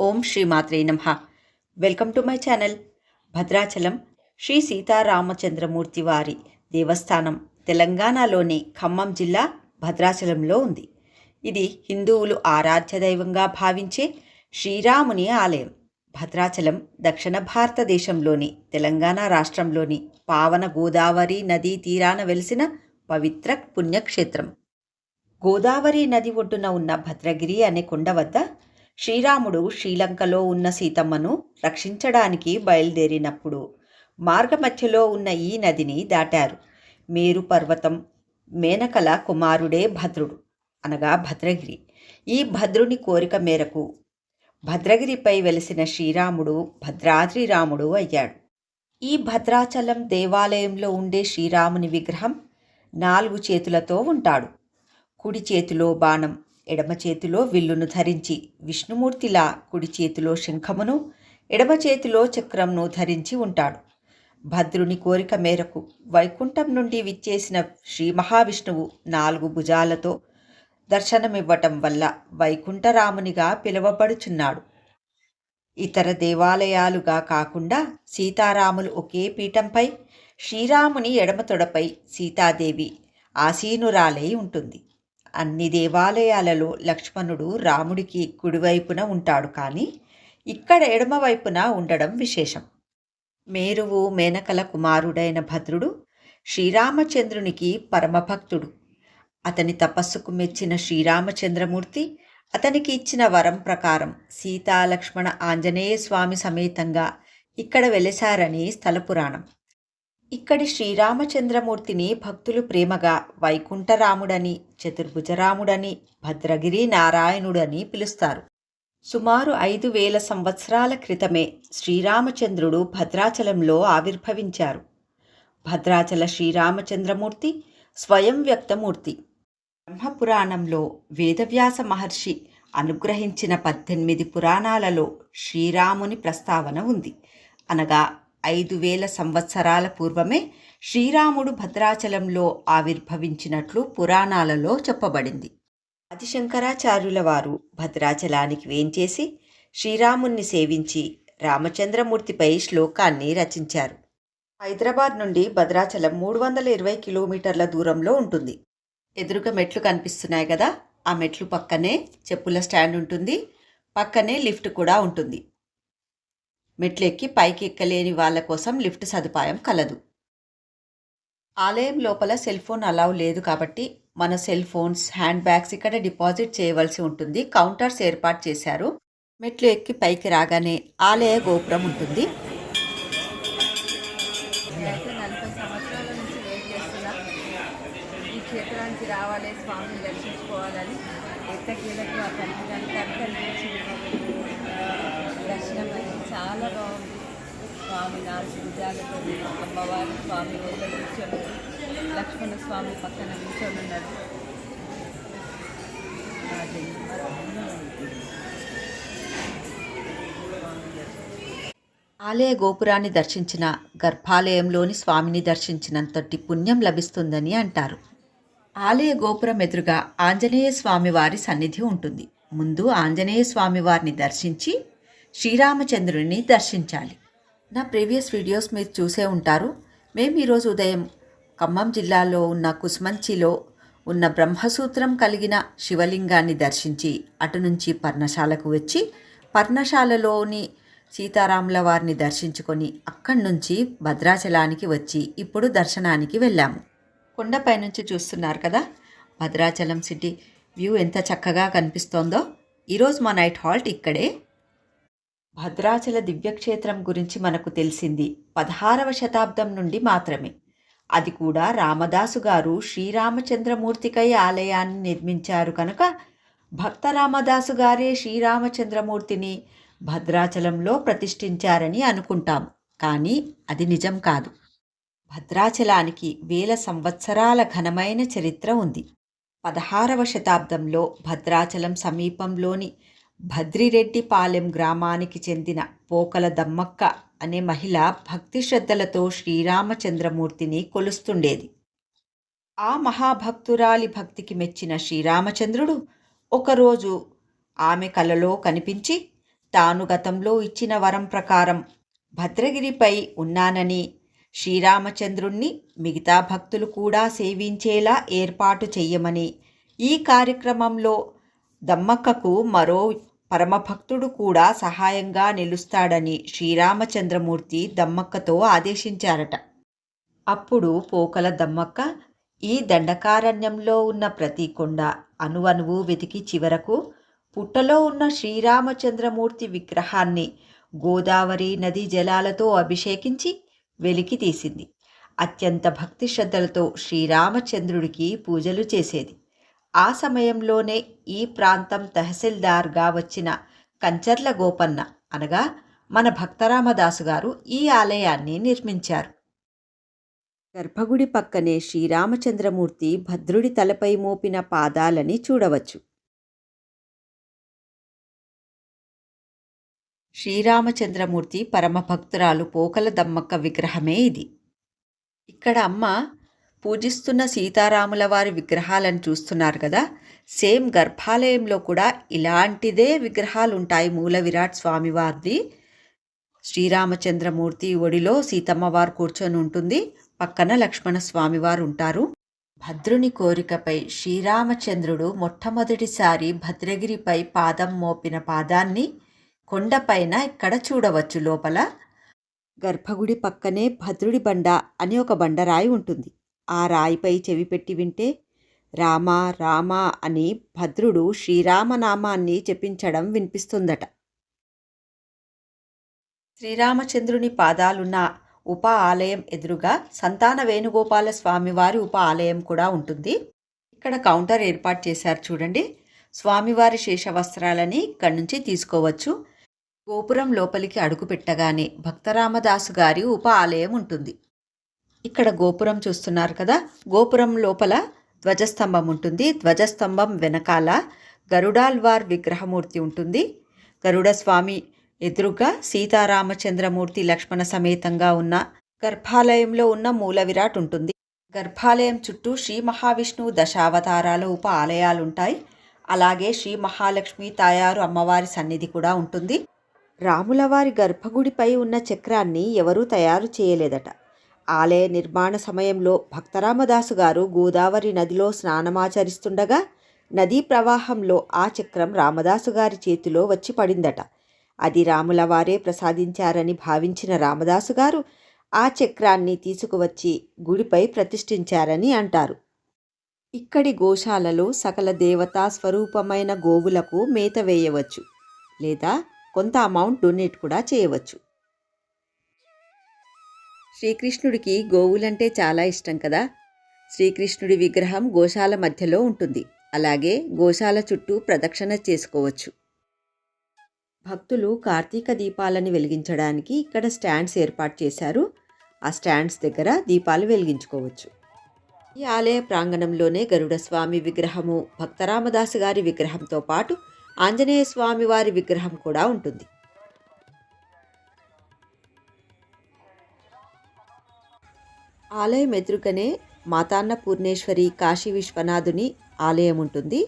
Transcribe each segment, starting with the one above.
ఓం శ్రీ మాత్రే నమ. Welcome to my channel. Bhadrachalam Shri Sitaramachandramurthy వారి దేవస్థానం తెలంగాణలోని ఖమ్మం జిల్లా భద్రాచలంలో ఉంది. ఇది హిందువులు ఆరాధ్య దైవంగా భావించే శ్రీరాముని ఆలయం. భద్రాచలం దక్షిణ భారతదేశంలోని తెలంగాణ రాష్ట్రంలోని పావన గోదావరి నదీ తీరాన వెలిసిన పవిత్ర పుణ్యక్షేత్రం. గోదావరి నది ఒడ్డున ఉన్న భద్రగిరి అనే కొండ వద్ద శ్రీరాముడు శ్రీలంకలో ఉన్న సీతమ్మను రక్షించడానికి బయలుదేరినప్పుడు మార్గమధ్యలో ఉన్న ఈ నదిని దాటారు. మేరు పర్వతం మేనకల కుమారుడే భద్రుడు అనగా భద్రగిరి. ఈ భద్రుని కోరిక మేరకు భద్రగిరిపై వెలిసిన శ్రీరాముడు భద్రాద్రి రాముడు అయ్యాడు. ఈ భద్రాచలం దేవాలయంలో ఉండే శ్రీరాముని విగ్రహం నాలుగు చేతులతో ఉంటాడు. కుడి చేతిలో బాణం ఎడమ చేతిలో విల్లును ధరించి విష్ణుమూర్తిలా కుడి చేతిలో శంఖమును ఎడమ చేతిలో చక్రంను ధరించి ఉంటాడు. భద్రుని కోరిక మేరకు వైకుంఠం నుండి విచ్చేసిన శ్రీ మహావిష్ణువు నాలుగు భుజాలతో దర్శనమివ్వటం వల్ల వైకుంఠరామునిగా పిలువబడుచున్నాడు. ఇతర దేవాలయాలుగా కాకుండా సీతారాములు ఒకే పీఠంపై శ్రీరాముని ఎడమ తొడపై సీతాదేవి ఆసీనురాలై ఉంటుంది. అన్ని దేవాలయాలలో లక్ష్మణుడు రాముడికి కుడివైపున ఉంటాడు కానీ ఇక్కడ ఎడమవైపున ఉండడం విశేషం. మేరువు మేనకల కుమారుడైన భద్రుడు శ్రీరామచంద్రునికి పరమభక్తుడు. అతని తపస్సుకు మెచ్చిన శ్రీరామచంద్రమూర్తి అతనికి ఇచ్చిన వరం ప్రకారం సీతాలక్ష్మణ ఆంజనేయ స్వామి సమేతంగా ఇక్కడ వెలసారని స్థల పురాణం. ఇక్కడి శ్రీరామచంద్రమూర్తిని భక్తులు ప్రేమగా వైకుంఠరాముడని చతుర్భుజరాముడని భద్రగిరి నారాయణుడని పిలుస్తారు. సుమారు ఐదు వేల సంవత్సరాల క్రితమే శ్రీరామచంద్రుడు భద్రాచలంలో ఆవిర్భవించారు. భద్రాచల శ్రీరామచంద్రమూర్తి స్వయం వ్యక్తమూర్తి. బ్రహ్మపురాణంలో వేదవ్యాస మహర్షి అనుగ్రహించిన పద్దెనిమిది పురాణాలలో శ్రీరాముని ప్రస్తావన ఉంది. అనగా ఐదు వేల సంవత్సరాల పూర్వమే శ్రీరాముడు భద్రాచలంలో ఆవిర్భవించినట్లు పురాణాలలో చెప్పబడింది. ఆదిశంకరాచార్యుల వారు భద్రాచలానికి వేంచేసి శ్రీరాముణ్ణి సేవించి రామచంద్రమూర్తిపై శ్లోకాన్ని రచించారు. హైదరాబాద్ నుండి భద్రాచలం మూడు వందల ఇరవై కిలోమీటర్ల దూరంలో ఉంటుంది. ఎదురుగా మెట్లు కనిపిస్తున్నాయి కదా ఆ మెట్లు పక్కనే చెప్పుల స్టాండ్ ఉంటుంది పక్కనే లిఫ్ట్ కూడా ఉంటుంది. మెట్లు ఎక్కి పైకి ఎక్కలేని వాళ్ళ కోసం లిఫ్ట్ సదుపాయం కలదు. ఆలయం లోపల సెల్ ఫోన్ అలౌ లేదు కాబట్టి మన సెల్ ఫోన్స్ హ్యాండ్ బ్యాగ్స్ ఇక్కడ డిపాజిట్ చేయవలసి ఉంటుంది. కౌంటర్స్ ఏర్పాటు చేశారు. మెట్లు ఎక్కి పైకి రాగానే ఆలయ గోపురం ఉంటుంది. స్వామి నాలుగు అమ్మవారి స్వామి కూర్చొని లక్ష్మణ స్వామి పక్కన కూర్చొని ఉన్నారు. ఆలయ గోపురాన్ని దర్శించిన గర్భాలయంలోని స్వామిని దర్శించినంతటి పుణ్యం లభిస్తుందని అంటారు. ఆలయ గోపురం ఎదురుగా ఆంజనేయ స్వామి వారి సన్నిధి ఉంటుంది. ముందు ఆంజనేయ స్వామి వారిని దర్శించి శ్రీరామచంద్రుని దర్శించాలి. నా ప్రీవియస్ వీడియోస్ మీరు చూసే ఉంటారు. మేము ఈరోజు ఉదయం ఖమ్మం జిల్లాలో ఉన్న కుస్మంచిలో ఉన్న బ్రహ్మసూత్రం కలిగిన శివలింగాన్ని దర్శించి అటు నుంచి పర్ణశాలకు వచ్చి పర్ణశాలలోని సీతారాముల వారిని దర్శించుకొని అక్కడి నుంచి భద్రాచలానికి వచ్చి ఇప్పుడు దర్శనానికి వెళ్ళాము. కొండపై నుంచి చూస్తున్నారు కదా? భద్రాచలం సిటీ వ్యూ ఎంత చక్కగా కనిపిస్తోందో. ఈరోజు మా నైట్ హాల్ట్ ఇక్కడే. భద్రాచల దివ్యక్షేత్రం గురించి మనకు తెలిసింది పదహారవ శతాబ్దం నుండి మాత్రమే. అది కూడా రామదాసు గారు శ్రీరామచంద్రమూర్తికై ఆలయాన్ని నిర్మించారు కనుక భక్త రామదాసు గారే శ్రీరామచంద్రమూర్తిని భద్రాచలంలో ప్రతిష్ఠించారని అనుకుంటాం కానీ అది నిజం కాదు. భద్రాచలానికి వేల సంవత్సరాల ఘనమైన చరిత్ర ఉంది. పదహారవ శతాబ్దంలో భద్రాచలం సమీపంలోని భద్రిరెడ్డిపాలెం గ్రామానికి చెందిన పోకల దమ్మక్క అనే మహిళ భక్తి శ్రద్ధలతో శ్రీరామచంద్రమూర్తిని కొలుస్తుండేది. ఆ మహాభక్తురాలి భక్తికి మెచ్చిన శ్రీరామచంద్రుడు ఒకరోజు ఆమె కలలో కనిపించి తాను గతంలో ఇచ్చిన వరం ప్రకారం భద్రగిరిపై ఉన్నానని శ్రీరామచంద్రుణ్ణి మిగతా భక్తులు కూడా సేవించేలా ఏర్పాటు చెయ్యమని ఈ కార్యక్రమంలో దమ్మక్కకు మరో పరమభక్తుడు కూడా సహాయంగా నిలుస్తాడని శ్రీరామచంద్రమూర్తి దమ్మక్కతో ఆదేశించారట. అప్పుడు పోకల దమ్మక్క ఈ దండకారణ్యంలో ఉన్న ప్రతి కొండ అనువనువు వెతికి చివరకు పుట్టలో ఉన్న శ్రీరామచంద్రమూర్తి విగ్రహాన్ని గోదావరి నదీ జలాలతో అభిషేకించి వెలికి తీసింది అత్యంత భక్తి శ్రద్ధలతో శ్రీరామచంద్రుడికి పూజలు చేసేది. ఆ సమయంలోనే ఈ ప్రాంతం తహసీల్దార్గా వచ్చిన కంచర్ల గోపన్న అనగా మన భక్తరామదాసు గారు ఈ ఆలయాన్ని నిర్మించారు. గర్భగుడి పక్కనే శ్రీరామచంద్రమూర్తి భద్రుడి తలపై మోపిన పాదాలని చూడవచ్చు. శ్రీరామచంద్రమూర్తి పరమభక్తురాలు పోకల దమ్మక్క విగ్రహమే ఇది. ఇక్కడ అమ్మ పూజిస్తున్న సీతారాముల వారి విగ్రహాలను చూస్తున్నారు కదా? సేమ్ గర్భాలయంలో కూడా ఇలాంటిదే విగ్రహాలు ఉంటాయి మూల విరాట్ స్వామివారిది. శ్రీరామచంద్రమూర్తి ఒడిలో సీతమ్మవారు కూర్చొని ఉంటుంది. పక్కన లక్ష్మణ స్వామివారు ఉంటారు భద్రుని కోరికపై శ్రీరామచంద్రుడు మొట్టమొదటిసారి భద్రగిరిపై పాదం మోపిన పాదాన్ని కొండపైన ఇక్కడ చూడవచ్చు లోపల? గర్భగుడి పక్కనే భద్రుడి బండ అని ఒక బండరాయి ఉంటుంది. ఆ రాయిపై చెవి పెట్టి వింటే రామ రామ అని భద్రుడు శ్రీరామనామాన్ని చెప్పించడం వినిపిస్తుందట. శ్రీరామచంద్రుని పాదాలున్న ఉప ఆలయం ఎదురుగా సంతాన వేణుగోపాల స్వామివారి ఉప ఆలయం కూడా ఉంటుంది. ఇక్కడ కౌంటర్ ఏర్పాటు చేశారు చూడండి. స్వామివారి శేషవస్త్రాలని ఇక్కడి నుంచి తీసుకోవచ్చు. గోపురం లోపలికి అడుగు పెట్టగానే భక్తరామదాసు గారి ఉప ఆలయం ఉంటుంది. ఇక్కడ గోపురం చూస్తున్నారు కదా. గోపురం లోపల ధ్వజస్తంభం ఉంటుంది. ధ్వజస్తంభం వెనకాల గరుడాల్వార్ విగ్రహమూర్తి ఉంటుంది. గరుడ స్వామి ఎదురుగా సీతారామచంద్రమూర్తి లక్ష్మణ సమేతంగా ఉన్న గర్భాలయంలో ఉన్న మూల విరాట్ ఉంటుంది. గర్భాలయం చుట్టూ శ్రీ మహావిష్ణువు దశావతారాల ఉప ఆలయాలుంటాయి. అలాగే శ్రీ మహాలక్ష్మి తాయారు అమ్మవారి సన్నిధి కూడా ఉంటుంది. రాములవారి గర్భగుడిపై ఉన్న చక్రాన్ని ఎవరూ తయారు చేయలేదట. ఆలయ నిర్మాణ సమయంలో భక్తరామదాసు గారు గోదావరి నదిలో స్నానమాచరిస్తుండగా నదీ ప్రవాహంలో ఆ చక్రం రామదాసు గారి చేతిలో వచ్చి పడిందట. అది రాముల వారే ప్రసాదించారని భావించిన రామదాసు గారు ఆ చక్రాన్ని తీసుకువచ్చి గుడిపై ప్రతిష్ఠించారని అంటారు. ఇక్కడి గోశాలలో సకల దేవతా స్వరూపమైన గోవులకు మేత వేయవచ్చు లేదా కొంత అమౌంట్ డొనేట్ కూడా చేయవచ్చు. శ్రీకృష్ణుడికి గోవులంటే చాలా ఇష్టం కదా. శ్రీకృష్ణుడి విగ్రహం గోశాల మధ్యలో ఉంటుంది. అలాగే గోశాల చుట్టూ ప్రదక్షిణ చేసుకోవచ్చు. భక్తులు కార్తీక దీపాలను వెలిగించడానికి ఇక్కడ స్టాండ్స్ ఏర్పాటు చేశారు. ఆ స్టాండ్స్ దగ్గర దీపాలు వెలిగించుకోవచ్చు. ఈ ఆలయ ప్రాంగణంలోనే గరుడ స్వామి విగ్రహము భక్తరామదాసు గారి విగ్రహంతో పాటు ఆంజనేయ స్వామి వారి విగ్రహం కూడా ఉంటుంది. ఆలయం ఎదురుగానే మాతాన్న పూర్ణేశ్వరి కాశీ విశ్వనాథుని ఆలయం ఉంటుంది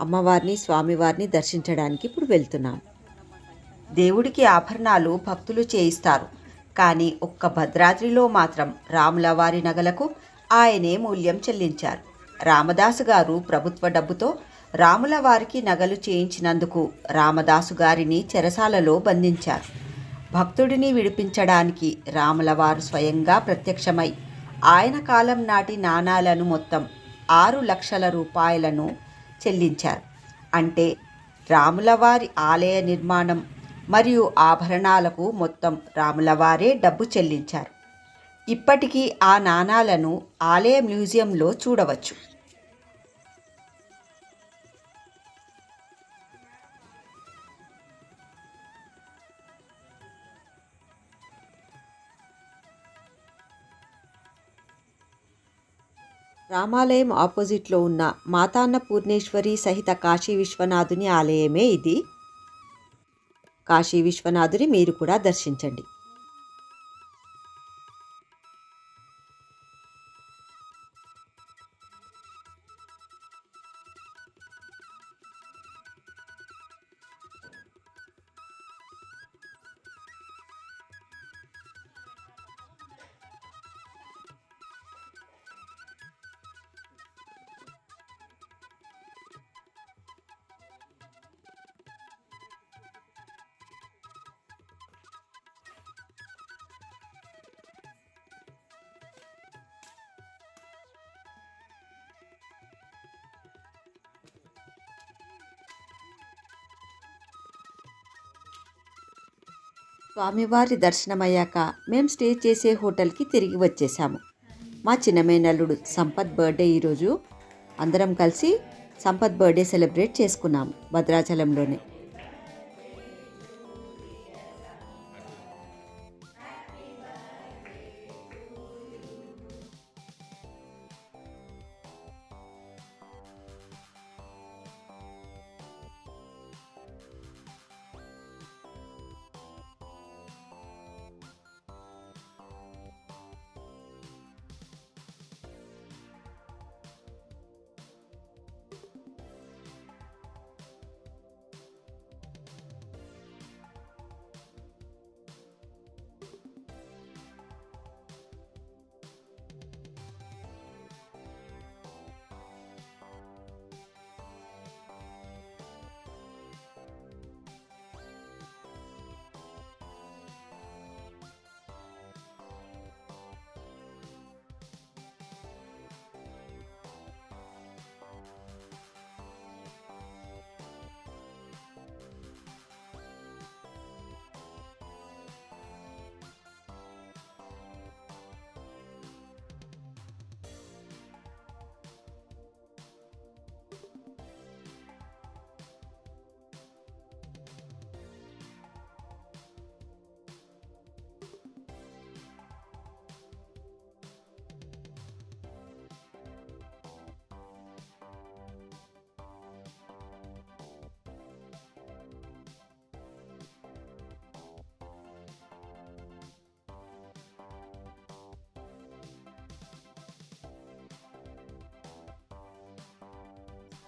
అమ్మవారిని స్వామివారిని దర్శించడానికి ఇప్పుడు వెళ్తున్నాం. దేవుడికి ఆభరణాలు భక్తులు చేయిస్తారు. కానీ ఒక్క భద్రాద్రిలో మాత్రం రాముల వారి నగలకు ఆయనే మూల్యం చెల్లించారు. రామదాసు గారు ప్రభుత్వ డబ్బుతో రాముల వారికి నగలు చేయించినందుకు రామదాసు గారిని చెరసాలలో బంధించారు. భక్తుడిని విడిపించడానికి రాములవారు స్వయంగా ప్రత్యక్షమై ఆయన కాలం నాటి నాణాలను మొత్తం ఆరు లక్షల రూపాయలను చెల్లించారు. అంటే రాములవారి ఆలయ నిర్మాణం మరియు ఆభరణాలకు మొత్తం రాములవారే డబ్బు చెల్లించారు. ఇప్పటికీ ఆ నాణాలను ఆలయ మ్యూజియంలో చూడవచ్చు. రామాలయం ఆపోజిట్లో ఉన్న మాతాన్న పూర్ణేశ్వరి సహిత కాశీ విశ్వనాథుని ఆలయమే ఇది. కాశీ విశ్వనాథుని మీరు కూడా దర్శించండి. స్వామివారి దర్శనమయ్యాక మేము స్టే చేసే హోటల్కి తిరిగి వచ్చేసాము మా చిన్నమైనల్లుడు సంపత్ బర్త్డే ఈరోజు అందరం కలిసి సంపత్ బర్త్డే సెలబ్రేట్ చేసుకున్నాము భద్రాచలంలోనే.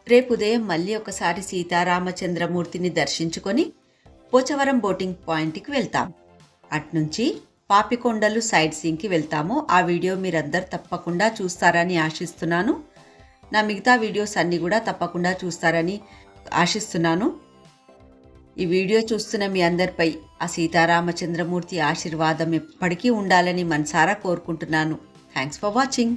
రేపు ఉదయం మళ్ళీ ఒకసారి సీతారామచంద్రమూర్తిని దర్శించుకొని పోచవరం బోటింగ్ పాయింట్కి వెళ్తాం. అట్నుంచి పాపికొండలు సైడ్ సీన్కి వెళ్తాము. ఆ వీడియో మీరందరు తప్పకుండా చూస్తారని ఆశిస్తున్నాను. నా మిగతా వీడియోస్ అన్నీ కూడా తప్పకుండా చూస్తారని ఆశిస్తున్నాను. ఈ వీడియో చూస్తున్న మీ అందరిపై ఆ సీతారామచంద్రమూర్తి ఆశీర్వాదం ఎప్పటికీ ఉండాలని మనసారా కోరుకుంటున్నాను. Thanks for watching.